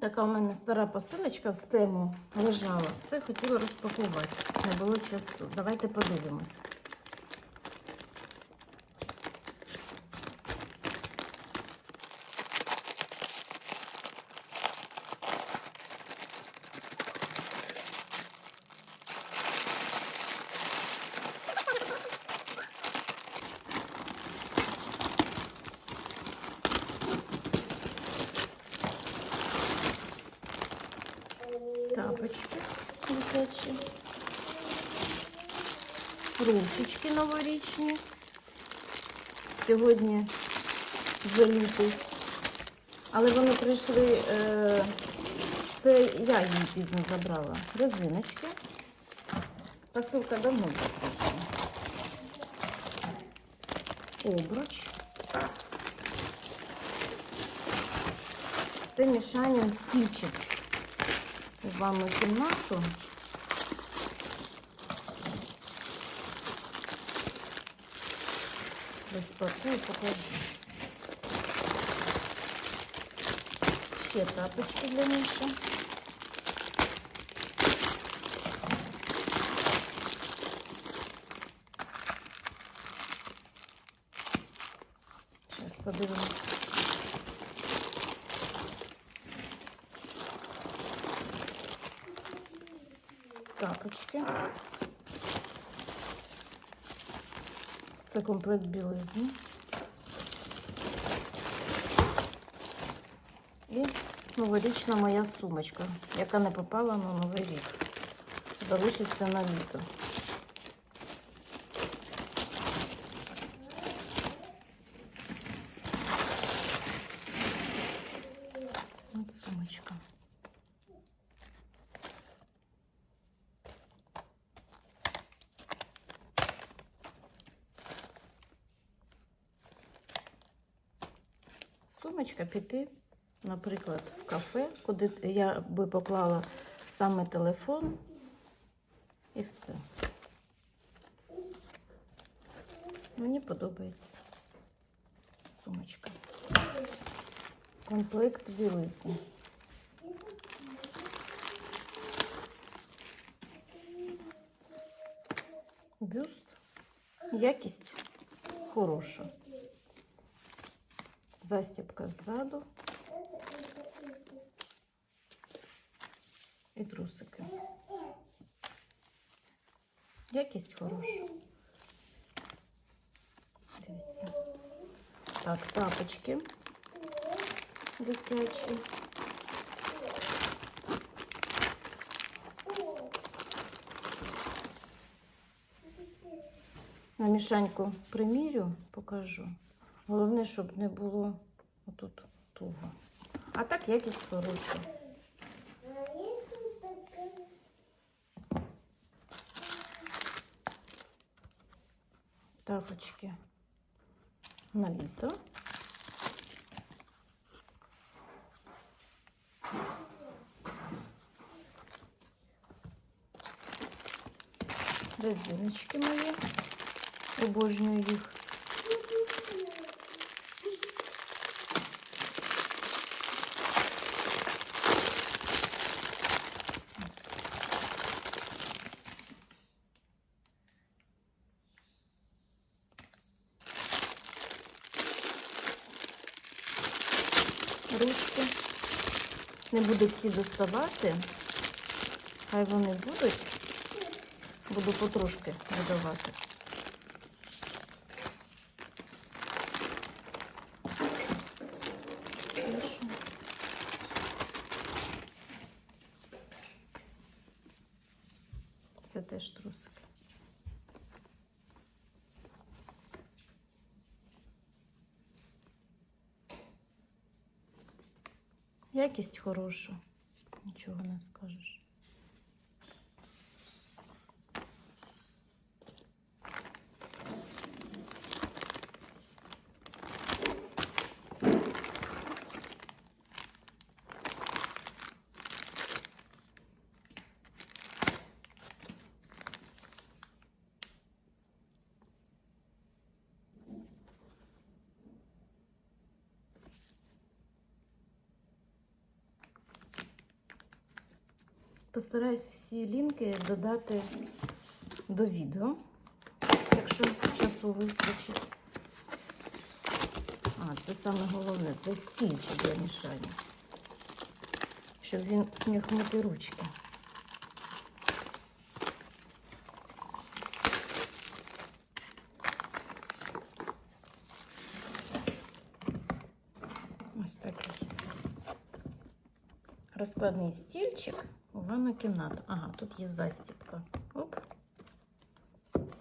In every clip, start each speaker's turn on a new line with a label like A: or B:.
A: Така у мене стара посилочка з тему лежала. Все хотіла розпакувати. Не було часу. Давайте подивимось. Тапочки дитячі. Ручечки новорічні. Сьогодні лютий. Але вони прийшли, е, це я її пізно забрала. Резиночки. Посилка давно вже прийшла. Обруч. Це Мішанін стільчик з вами кімнату. Розпакую, покажу. Ще тапочки для Міші. Зараз подивимось. Тапочки. Це комплект білизни. І новорічна моя сумочка, яка не попала на новий рік. Залишиться на літо. От сумочка. Сумочка піти, наприклад, в кафе, куди я би поклала саме телефон і все. Мені подобається сумочка. Комплект білизни. Бюст. Якість хороша. Застібка ззаду. І трусики. Якість хороша. Дивіться. Так, тапочки дитячі. На мішаньку примірю, покажу. Головне, щоб не було отут туго. А так якість хороша. Тапочки на літо. Резиночки мої. Обожнюю їх. Ручки. Не буду всі доставати. Хай вони будуть. Буду потрошки додавати. Це теж трусики. Якість хороша, нічого не скажеш. Постараюсь всі лінки додати до відео, якщо часу вистачить. А, це саме головне, це стільчик для мішання. Щоб він міг мити ручки. Ось такий розкладний стільчик у ванну кімнату. Ага, тут є застіпка. Оп.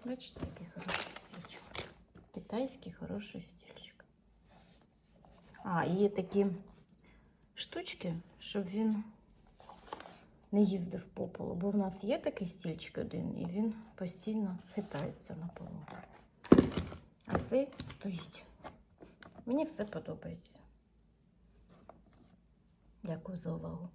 A: Бачите, який хороший стільчик. Китайський хороший стільчик. А, і є такі штучки, щоб він не їздив по полу. Бо в нас є такий стільчик один, і він постійно хитається на полу. А цей стоїть. Мені все подобається. Дякую за увагу.